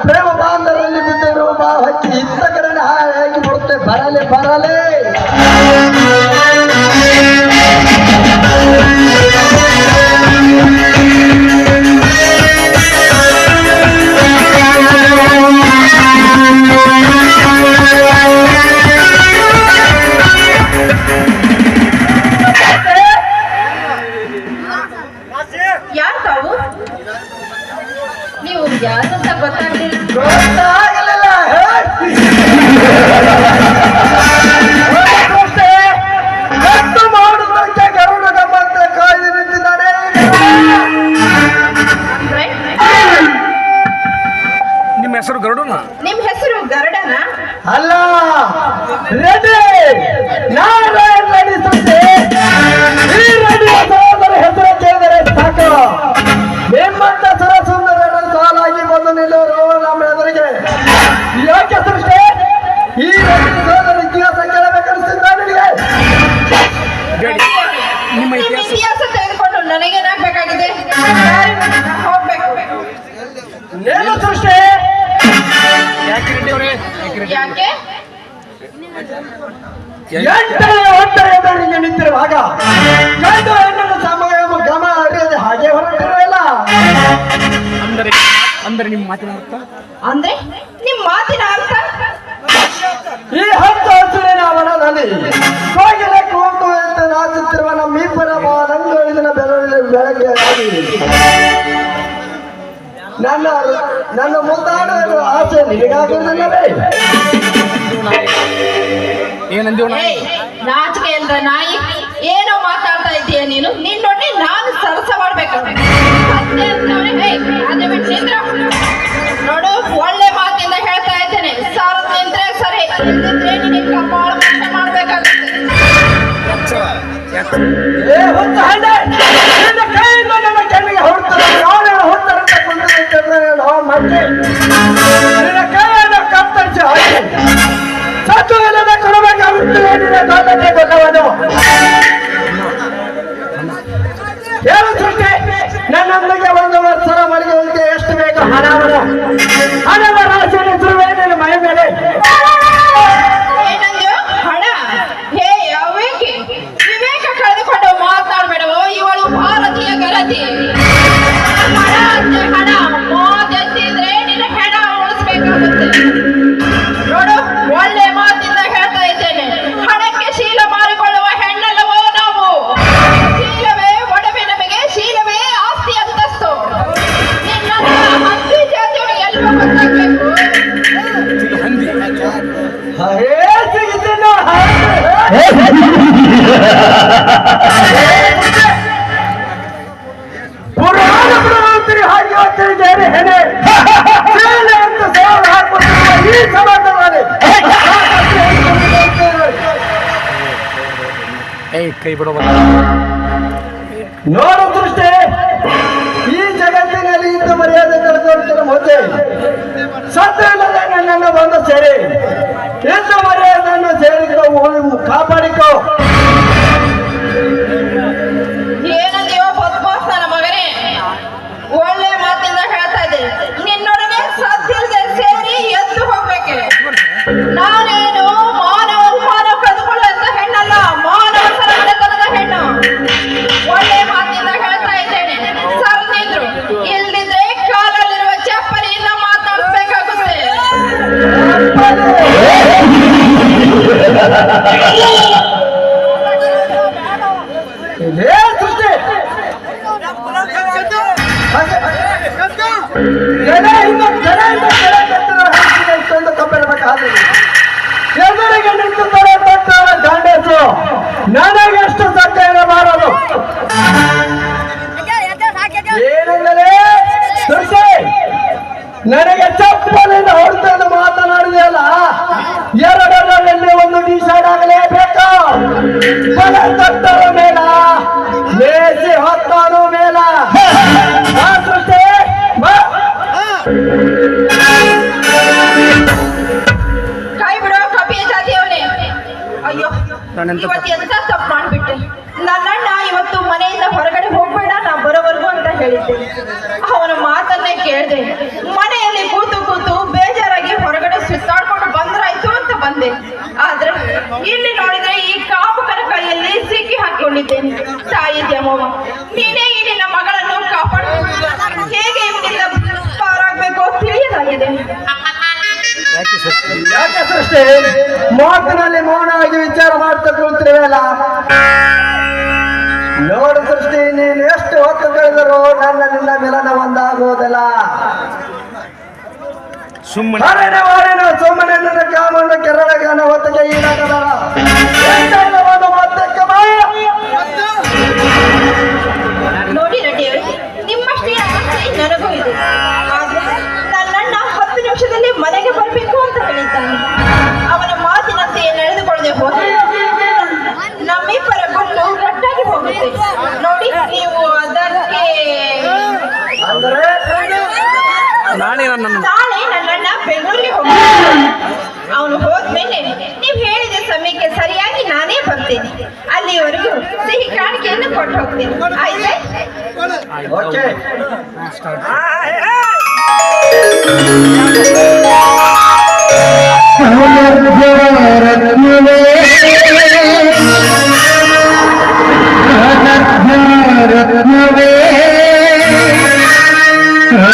ಪ್ರೇಮ ಬಾಂಧವರಲ್ಲಿ ಬಿದ್ದಿರುವ ಹಕ್ಕಿ ಇತ್ತ ಕಡೆ ಹಾಯಾಗಿ ಬಿಡುತ್ತೆ ಬರಲೆ ಬರಲೆ. ಎಂಟನೇ ಒಂಟರ ಎದುರಿಗೆ ನಿಂತಿರುವಾಗ ಗಂಡು ಹೆಣ್ಣನ್ನು ಸಮಯ ಗಮ ಅರಿಯದೆ ಹಾಗೆ ಹೊರಟಿರಲ್ಲ ಅಂದರೆ ಅಂದರೆ ನಿಮ್ಮ ಮಾತಿನ ಅರ್ಥ? ಅಂದ್ರೆ ನಿಮ್ ಮಾತಿನ ಅರ್ಥ? ಈ ಹತ್ತು ಹಸುರಿನ ವನದಲ್ಲಿ ಕೋಗಿಲೆ ಕೂತು ಅಂತ ನಾಚುತ್ತಿರುವ ನಮ್ಮಿಬ್ಬರ ನಂಗಳಿನ ಇದನ್ನ ಬೆಳಗ್ಗೆ ಆಗಿ ನನ್ನ ನನ್ನ ಮುದ್ದಾಡುವ ಆಸೆ ನಿನಗಾಗಿರಲಿಲ್ಲವೇ ಏನಂದೀವಣ ಏಯ್ ನಾಚಿಕೆ ಇಲ್ದ ನಾಯಿ? ಏನೋ ಮಾತಾಡ್ತಾ ಇದೀಯ ನೀನು? ನಿನ್ನೊಡ್ಡಿ ನಾನು ಸರಸ ಮಾಡ್ಬೇಕು ಅದೇ ಅಂತವ್ರೆ, ಏಯ್, ಅದೇ ಬಿಟ್ಟು ನಿಂದ್ರು. ನೋಡು ಒಳ್ಳೆ ಮಾತಿಂದ ಹೇಳ್ತಾ ಇದ್ದೇನೆ. ಸಾರದ್ ನಿಂತ್ರೆ ಸರಿ ಇಲ್ದಿದ್ರೆ ನಿನಗೆ ಕಪಾಳ ಮೋಕ್ಷ ಮಾಡ್ಬೇಕಾಗುತ್ತೆ. ನಾವು ಮತ್ತೆ. ನಿನ್ನ ಕೈಯನ್ನು ಕತ್ತರಿಸಿ ಹಾಕಿ. ಸತ್ತು ಇಲ್ಲದೆ ಕೊಡಬೇಕಾಗುತ್ತದೆ ದೊಡ್ಡಕ್ಕೆ ಗೊತ್ತವನು ಏನು ಸೃಷ್ಟಿ ನನ್ನೊಂದಿಗೆ ಒಂದು ವರ್ಷದ ಮನೆಗೆ ಎಷ್ಟು ಬೇಕು ಹಣವನ್ನು ಹಣವ ರಾಶಿಯನ್ನು ಸುರುವೆ ಮೈ ಮೇಲೆ ಕೈ ಬಿಡುವ ನೋಡು ದೃಷ್ಟಿ. ಈ ಜಗತ್ತಿನಲ್ಲಿ ಇಂಥ ಮರ್ಯಾದೆ ಕಳೆದೋಡ್ತಿರೋ ಸತ್ಯ ಇಲ್ಲದೆ ನನ್ನನ್ನು ಬಂದು ಸೇರಿ. ಇಂಥ ಮರ್ಯಾದೆಯನ್ನು ಸೇರಿಕೋ ಕಾಪಾಡಿಕೋ. ಎದುರಿಗೆ ನಿಂತುತ್ತಾರೆ ತಟ್ಟವರ ಗಾಂಡೇಸು ನನಗೆಷ್ಟು ಸತ್ಯ ಇರಬಾರದು ಏನೆಂದರೆ ನನಗೆ ಚಪ್ಪಲಿಂದ ಹೊಡೆದು ಮಾತನಾಡಿದೆಯಲ್ಲ, ಎರಡರಲ್ಲಿ ಒಂದು ಡಿಸೈಡ್ ಆಗಲೇಬೇಕು ತಟ್ಟರ ಮೇಲ ಇವತ್ತು ಎಂತ ತಪ್ಪು ಮಾಡ್ಬಿಟ್ಟೆ? ನನ್ನಣ್ಣ ಇವತ್ತು ಮನೆಯಿಂದ ಹೊರಗಡೆ ಹೋಗ್ಬೇಡ ನಾ ಬರೋವರೆಗೂ ಅಂತ ಹೇಳಿದ್ದೆ. ಅವನ ಮಾತನ್ನೇ ಕೇಳಿದೆ. ಮನೆಯಲ್ಲಿ ಕೂತು ಕೂತು ಬೇಜಾರಾಗಿ ಹೊರಗಡೆ ಸುತ್ತಾಡ್ಕೊಂಡು ಬಂದ್ರಾಯ್ತು ಅಂತ ಬಂದೆ. ಆದ್ರೆ ಇಲ್ಲಿ ನೋಡಿದ್ರೆ ಈ ಕಾಮುಕನ ಕೈಯಲ್ಲಿ ಸಿಕ್ಕಿ ಹಾಕಿಕೊಂಡಿದ್ದೇನೆ. ತಾಯಿ ದೇಮವ್ವ ನೀನೇ ಈ ನಿನ್ನ ಮಗಳನ್ನು ಕಾಪಾಡ ಹೇಗೆ ಇವನಿಂದ ಪಾರಾಗ್ಬೇಕೋ ತಿಳಿಯಲಾಗಿದೆ. ಯಾಕೆ ಸೃಷ್ಟಿ ಮಾತಿನಲ್ಲಿ ಮೌನವಾಗಿ ವಿಚಾರ ಮಾಡ್ತಾ ಕೂತಿರುವಲ್ಲ ನೋಡು ಸೃಷ್ಟಿ ನೀನು ಎಷ್ಟು ಹೊತ್ತು ಕಳೆದರೂ ನನ್ನಲ್ಲಿಂದ ನಿನ್ನ ಮಿಲನ ಒಂದಾಗುವುದಿಲ್ಲ. ಸುಮ್ಮನೆ. ಸುಮ್ಮನೆ ನನ್ನ ಕಾಮನ್ನು ಕೆರಳಗಾನ ಹೊತ್ತಿಗೆ ಈಡಾಗಲ್ಲ ನಾಳೆ ನನ್ನ ನಾಳೆ ನನ್ನಣ್ಣ ಬೆಂಗಳೂರಿಗೆ ಹೋಗ್ತಾನೆ ಅವನು ಹೋದ್ಮೇಲೆ ನೀವು ಹೇಳಿದ ಸಮಯಕ್ಕೆ ಸರಿಯಾಗಿ ನಾನೇ ಬರ್ತೀನಿ. ಅಲ್ಲಿವರೆಗೂ ಸಿಹಿ ಕಾಣಿಕೆಯನ್ನು ಕೊಟ್ಟು ಹೋಗ್ತೀನಿ. ಆಯ್ತಾ? ಓಕೆ. ರೆಡ್ಡಿಯವರು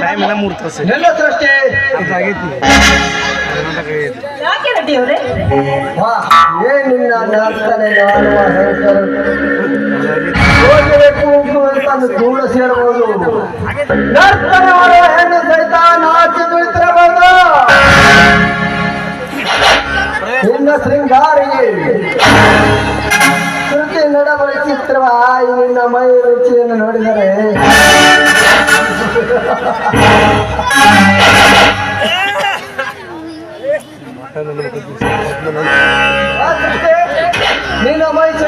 ಟೈಮ್ ಎಲ್ಲ ಮೂರು ತಾಸು. ಯಾಕೆ ಅಂತಂದು ಹೆಣ್ಣು ಸಹಿತ ನಾಚಿ ತುಳಿತಿರಬಹುದು ನಿನ್ನ ಶೃಂಗಾರಿಗೆ ಕೃತಿ ಚಿತ್ರವ ನಿನ್ನ ಮೈ ರುಚಿಯನ್ನು ನೋಡಿದರೆ ನೀನು ಅಮಾಯಕ